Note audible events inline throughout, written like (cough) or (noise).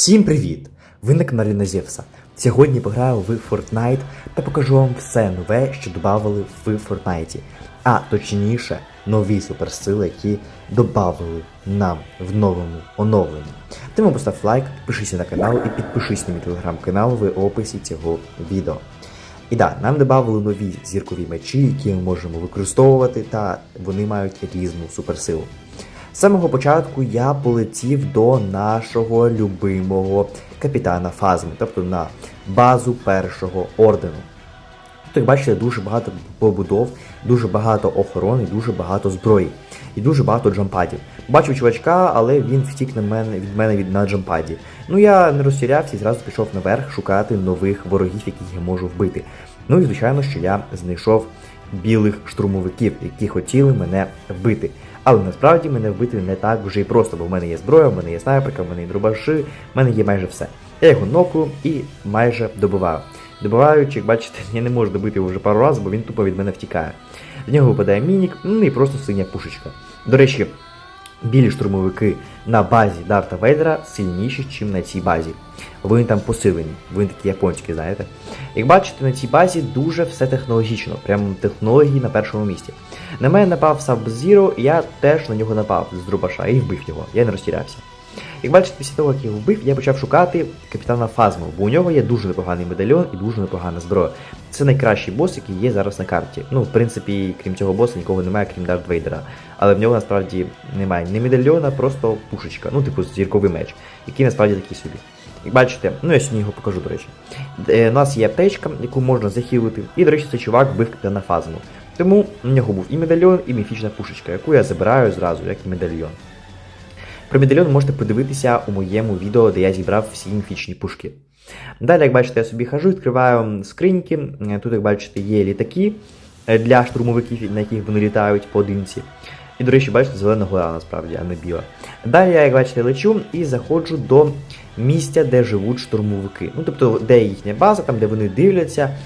Всім привіт! Ви на каналі Назєвса. Сьогодні пограю в Fortnite та покажу вам все нове, що додали в Fortnite. А точніше, нові суперсили, які додали нам в новому оновленні. Тому постав лайк, підпишися на канал і підпишись на мій телеграм-канал в описі цього відео. І да, нам додали нові зіркові мечі, які ми можемо використовувати, та вони мають різну суперсилу. З самого початку я полетів до нашого любимого капітана Фазми, тобто на базу першого ордену. Тут, як бачите, дуже багато побудов, дуже багато охорони, дуже багато зброї і дуже багато джампадів. Бачив чувачка, але він втік на мене від мене від на джампаді. Ну я не розтірявся і зразу пішов наверх шукати нових ворогів, яких я можу вбити. Ну і звичайно, що я знайшов білих штурмовиків, які хотіли мене вбити. Але насправді мене вбити не так вже і просто, бо в мене є зброя, в мене є снайперка, в мене є дробаши, в мене є майже все. Я його ноку і майже добиваю. Добиваючи, як бачите, (laughs) я не можу добити його вже пару разів, бо він тупо від мене втікає. В нього випадає мінік, ну і просто синя пушечка. До речі, білі штурмовики на базі Дарта Вейдера сильніші, ніж на цій базі. Вони там посилені, вони такі японські, знаєте. Як бачите, на цій базі дуже все технологічно, прям технології на першому місці. На мене напав Sub-Zero, і я теж на нього напав з дробаша і вбив його, я не розтірявся. Як бачите, після того, як я його вбив, я почав шукати капітана Фазму, бо у нього є дуже непоганий медальйон і дуже непогана зброя. Це найкращий бос, який є зараз на карті. Ну, в принципі, крім цього боса, нікого немає, крім Дарт Вейдера. Але в нього насправді немає ні медальйона, просто пушечка, ну, типу, зірковий меч, який насправді такий собі. Як бачите, ну я сьогодні його покажу, до речі. Е, У нас є аптечка, яку можна захилити, і, до речі, цей чувак вбив капітана Фазму. Тому у нього був і медальйон, і міфічна пушечка, яку я забираю зразу, як і медальйон. Про медальйон можете подивитися у моєму відео, де я зібрав всі міфічні пушки. Далі, як бачите, я собі хожу, відкриваю скриньки. Тут, як бачите, є літаки е, для штурмовиків, на яких вони літають поодинці. І, до речі, бачите, зелена гора насправді, а не біла. Далі я, як бачите, лечу і заходжу до місця, де живуть штурмовики. Ну, тобто, де їхня база, там, де вони дивляться.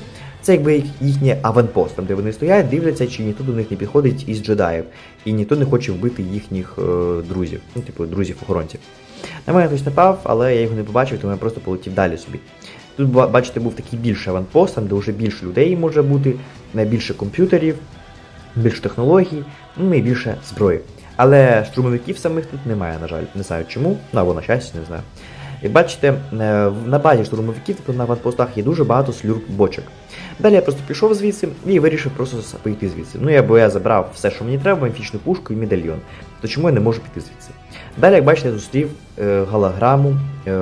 Це якби їхній аванпост, там де вони стоять, дивляться, чи ніхто до них не підходить із джедаїв, і ніхто не хоче вбити їхніх е, друзів, ну, типу, друзів-охоронців. На мене хтось напав, але я його не побачив, тому я просто полетів далі собі. Тут, бачите, був такий більший аванпост, там де вже більше людей може бути, не більше комп'ютерів, більше технологій, ну і більше зброї. Але штурмовиків самих тут немає, на жаль. Не знаю чому, ну або на щастя, не знаю. Як бачите, е, на базі штурмовиків, тобто на ванпостах є дуже багато слюрк-бочок. Далі я просто пішов звідси і вирішив просто пойти звідси. Ну я бо я забрав все, що мені треба, міфічну пушку і медальйон. То чому я не можу піти звідси? Далі, як бачите, я зустрів е, голограму е,